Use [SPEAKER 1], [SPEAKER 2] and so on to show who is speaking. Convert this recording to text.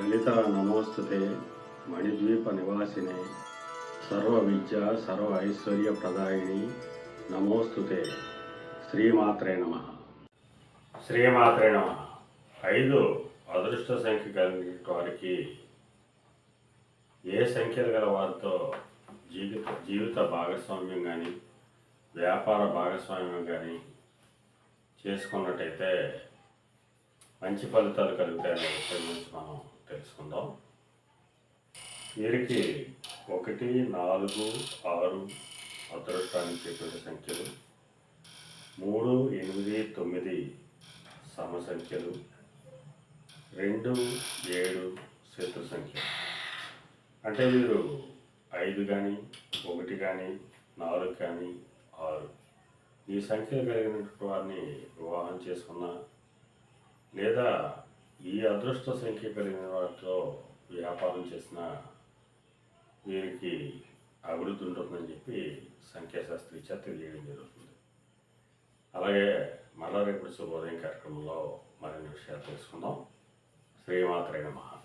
[SPEAKER 1] లలిత నమోస్తుతే మణిద్వీప నివాసినే. సర్వ విద్య సర్వ ఐశ్వర్య ప్రదాయిని నమోస్తుతే. శ్రీమాత్రే నమ. శ్రీమాత్రే నమ. ఐదు అదృష్ట సంఖ్య కలిగిన వారికి ఏ సంఖ్యలు గల వారితో జీవిత జీవిత భాగస్వామ్యం కానీ వ్యాపార భాగస్వామ్యం కానీ చేసుకున్నట్టయితే మంచి ఫలితాలు కలుగుతాయని గురించి మనం తెలుసుకుందాం. వీరికి ఒకటి నాలుగు ఆరు అదృష్టానికి చెప్పిన సంఖ్యలు. మూడు ఎనిమిది తొమ్మిది సమ సంఖ్యలు. రెండు ఏడు శత్రు సంఖ్య అంటే వీరు ఐదు కానీ ఒకటి కానీ నాలుగు కానీ ఆరు. ఈ సంఖ్యలు కలిగినటువంటి వారిని వివాహం చేసుకున్న లేదా ఈ అదృష్ట సంఖ్య కలిగిన వారితో వ్యాపారం చేసిన వీరికి అభివృద్ధి ఉంటుందని చెప్పి సంఖ్యాశాస్త్రీత్యా తెలియడం జరుగుతుంది. అలాగే మళ్ళా రేపు శుభోదయం కార్యక్రమంలో మరిన్ని విషయాలు తెలుసుకుందాం. శ్రీమాత్రైన మహా